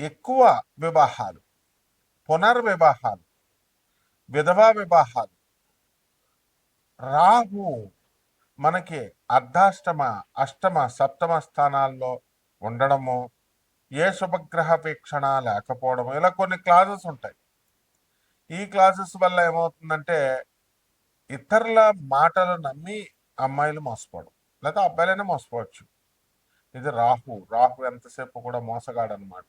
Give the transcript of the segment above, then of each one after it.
ఎక్కువ వివాహాలు పునర్వివాహాలు విధవా వివాహాలు రాహు మనకి అర్ధాష్టమ అష్టమ సప్తమ స్థానాల్లో ఉండడము ఏ శుభగ్రహ వీక్షణ లేకపోవడం ఇలా కొన్ని క్లాజెస్ ఉంటాయి. ఈ క్లాసెస్ వల్ల ఏమవుతుందంటే ఇతరుల మాటలు నమ్మి అమ్మాయిలు మోసపోవడం లేదా అబ్బాయిలైనా మోసపోవచ్చు. ఇది రాహు రాహు ఎంతసేపు కూడా మోసగాడు అనమాట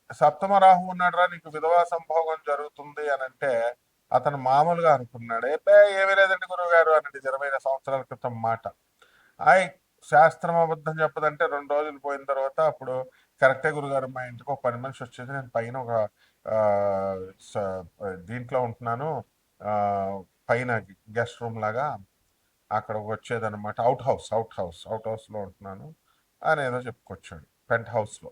సప్తమ రాహు ఉన్నాడురా నీకు విధవా సంభోగం జరుగుతుంది అని అంటే అతను మామూలుగా అనుకున్నాడు. ఏపే ఏమీ లేదండి గురువు గారు అన్నది ఇరవై సంవత్సరాల క్రితం మాట. ఆయ్ శాస్త్రం అబద్ధం చెప్పదంటే రెండు రోజులు పోయిన తర్వాత అప్పుడు కరెక్టే గురుగారు మా ఇంటికి ఒక పని మనిషి వచ్చేది నేను పైన ఒక స- దీంట్లో ఉంటున్నాను. పైన గెస్ట్ రూమ్ లాగా అక్కడ వచ్చేదన్నమాట. Out house out house out హౌస్లో ఉంటున్నాను. అని ఏదో చెప్పుకొచ్చాడు పెంట్ హౌస్లో.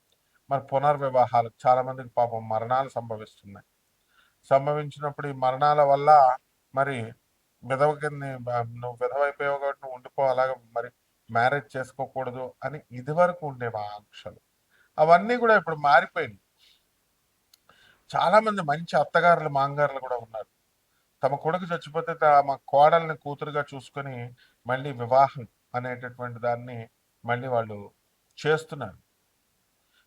మరి పునర్వివాహాలు చాలా మందికి పాపం మరణాలు సంభవిస్తున్నాయి. సంభవించినప్పుడు ఈ మరణాల వల్ల మరి విధవ కింద నువ్వు విధవ అయిపోయావు కాబట్టి నువ్వు ఉండిపో అలాగ మరి మ్యారేజ్ చేసుకోకూడదు అని ఇదివరకు ఉండేవి ఆ ఆంక్షలు అవన్నీ కూడా ఇప్పుడు మారిపోయినాయి. చాలా మంది మంచి అత్తగారులు మాంగారులు కూడా ఉన్నారు. తమ కొడుకు చచ్చిపోతే తమ కోడల్ని కూతురుగా చూసుకొని మళ్ళీ వివాహం అనేటటువంటి దాన్ని మళ్ళీ వాళ్ళు చేస్తున్నారు.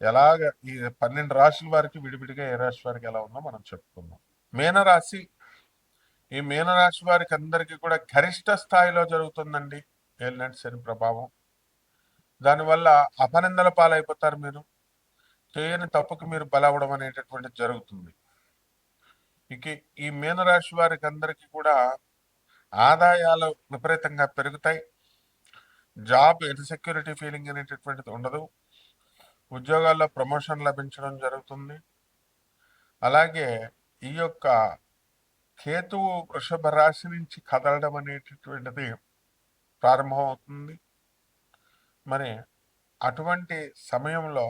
ఎలాగ ఈ పన్నెండు రాశుల వారికి విడివిడిగా ఏ రాశి వారికి ఎలా ఉందో మనం చెప్పుకుందాం. మీనరాశి ఈ మీనరాశి వారికి అందరికీ కూడా గరిష్ట స్థాయిలో జరుగుతుందండి. ఏలినటి శని ప్రభావం. దానివల్ల అపనిందల పాలైపోతారు మీరు. చేయని తప్పుకు మీరు బలవడం అనేటటువంటిది జరుగుతుంది. ఇక ఈ మీనరాశి వారికి అందరికీ కూడా ఆదాయాలు విపరీతంగా పెరుగుతాయి. జాబ్ ఇన్సెక్యూరిటీ ఫీలింగ్ అనేటటువంటిది ఉండదు. ఉద్యోగాల్లో ప్రమోషన్ లభించడం జరుగుతుంది. అలాగే ఈ యొక్క కేతువు వృషభ రాశి నుంచి కదలడం అనేటటువంటిది ప్రారంభమవుతుంది. మరి అటువంటి సమయంలో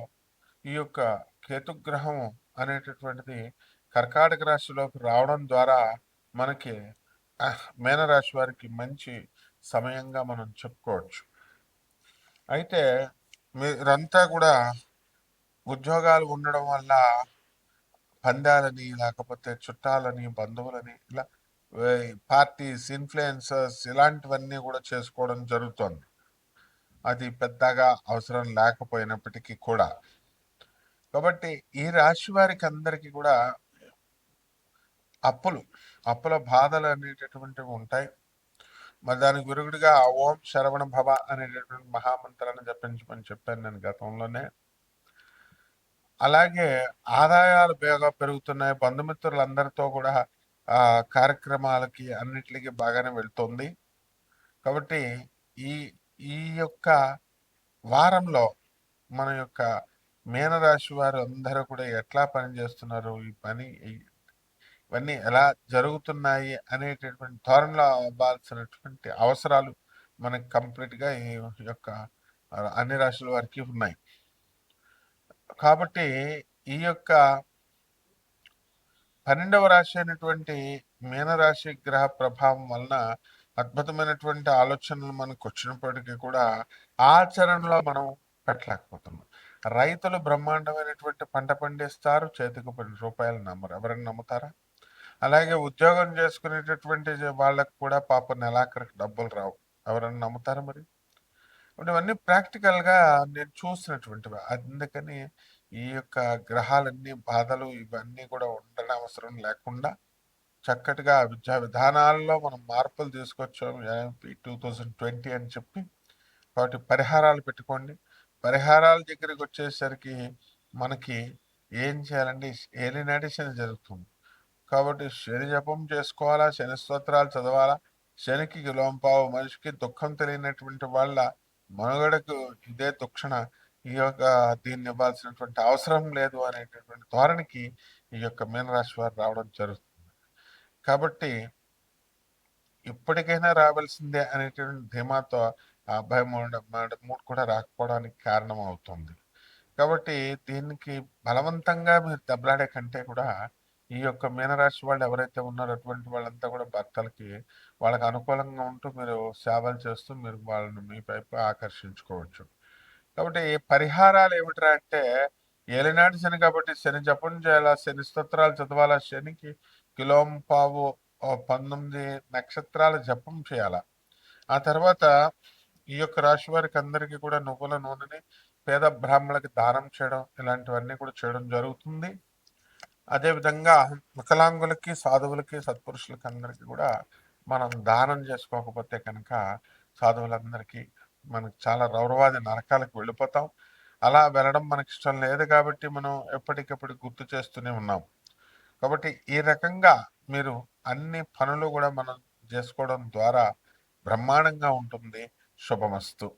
ఈ యొక్క కేతుగ్రహం అనేటటువంటిది కర్కాటక రాశిలోకి రావడం ద్వారా మనకి మేనరాశి మీనరాశి వారికి మంచి సమయంగా మనం చెప్పుకోవచ్చు. అయితే మీరంతా కూడా ఉద్యోగాలు ఉండడం వల్ల పందాలని లేకపోతే చుట్టాలని బంధువులని ఇలా పార్టీస్ ఇన్ఫ్లుయెన్సర్స్ ఇలాంటివన్నీ కూడా చేసుకోవడం జరుగుతుంది. అది పెద్దగా అవసరం లేకపోయినప్పటికీ కూడా. కాబట్టి ఈ రాశి వారికి అందరికీ కూడా అప్పులు అప్పుల బాధలు అనేటటువంటివి ఉంటాయి. మరి దానికి గురుగుడిగా ఓం శరవణ భవ అనేటటువంటి మహామంత్రాన్ని జపించమని చెప్పాను నేను గతంలోనే. అలాగే ఆదాయాలు బాగా పెరుగుతున్నాయి. బంధుమిత్రులందరితో కూడా ఆ కార్యక్రమాలకి అన్నిటికీ బాగానే వెళ్తుంది. కాబట్టి ఈ ఈ యొక్క వారంలో మన యొక్క మీనరాశి వారు అందరూ కూడా ఎట్లా పని చేస్తున్నారు? ఈ పని ఇవన్నీ ఎలా జరుగుతున్నాయి? అనేటటువంటి ధోరణిలో అవ్వాల్సినటువంటి అవసరాలు మనకి కంప్లీట్గా ఈ యొక్క అన్ని రాశుల వారికి ఉన్నాయి. కాబట్టి ఈ యొక్క పన్నెండవ రాశి అయినటువంటి మీనరాశి గ్రహ ప్రభావం వలన అద్భుతమైనటువంటి ఆలోచనలు మనకు వచ్చినప్పటికీ కూడా ఆచరణలో మనం పెట్టలేకపోతున్నాం. రైతులు బ్రహ్మాండమైనటువంటి పంట పండిస్తారు చేతికి పది రూపాయలు నమ్మరు. ఎవరైనా నమ్ముతారా? అలాగే ఉద్యోగం చేసుకునేటటువంటి వాళ్ళకు కూడా పాప నెలాఖరికి డబ్బులు రావు. ఎవరైనా నమ్ముతారా మరి? ఇప్పుడు ఇవన్నీ ప్రాక్టికల్గా నేను చూసినటువంటివి. అందుకని ఈ యొక్క గ్రహాలన్నీ బాధలు ఇవన్నీ కూడా ఉండడం అవసరం లేకుండా చక్కటిగా విద్యా విధానాల్లో మనం మార్పులు తీసుకొచ్చాం టూ థౌజండ్ ట్వంటీ అని చెప్పి. కాబట్టి పరిహారాలు పెట్టుకోండి. పరిహారాల దగ్గరికి వచ్చేసరికి మనకి ఏం చేయాలండి? ఏలినాటి శని జరుగుతుంది. కాబట్టి శని జపం చేసుకోవాలా? శని స్తోత్రాలు చదవాలా? శనికి లోంపావు మనిషికి దుఃఖం తెలియనటువంటి వాళ్ళ మనుగడకు ఇదే తుక్షణ ఈ యొక్క దీన్ని ఇవ్వాల్సినటువంటి అవసరం లేదు అనేటటువంటి ధోరణికి ఈ యొక్క మీనరాశి వారు రావడం జరుగుతుంది. కాబట్టి ఇప్పటికైనా రావాల్సిందే అనేటువంటి ధీమాతో ఆ అబ్బాయి మూడు మూడు కూడా రాకపోవడానికి కారణం అవుతుంది. కాబట్టి దీనికి బలవంతంగా మీరు దెబ్బలాడే కంటే కూడా ఈ యొక్క మీనరాశి వాళ్ళు ఎవరైతే ఉన్నారో అటువంటి వాళ్ళంతా కూడా భర్తలకి వాళ్ళకి అనుకూలంగా ఉంటూ మీరు సేవలు చేస్తూ మీరు వాళ్ళని మీ పైపు ఆకర్షించుకోవచ్చు. కాబట్టి పరిహారాలు ఏమిట్రా అంటే ఏలినాటి శని కాబట్టి శని జపం చేయాలా శని స్తోత్రాలు చదవాలా శనికి కిలోం పావు పంతొమ్మిది నక్షత్రాల జపం చేయాలా. ఆ తర్వాత ఈ యొక్క రాశి వారికి అందరికీ కూడా నువ్వుల నూనెని పేద బ్రాహ్మణులకి దానం చేయడం ఇలాంటివన్నీ కూడా చేయడం జరుగుతుంది. అదేవిధంగా వికలాంగులకి సాధువులకి సత్పురుషులకి అందరికీ కూడా మనం దానం చేసుకోకపోతే కనుక సాధువులందరికీ మనకు చాలా రౌరవాది నరకాలకు వెళ్ళిపోతాం. అలా వెళ్ళడం మనకి ఇష్టం లేదు కాబట్టి మనం ఎప్పటికప్పుడు గుర్తు చేస్తూనే ఉన్నాం. కాబట్టి ఈ రకంగా మీరు అన్ని పనులు కూడా మనం చేసుకోవడం ద్వారా బ్రహ్మాండంగా ఉంటుంది. శుభమస్తు.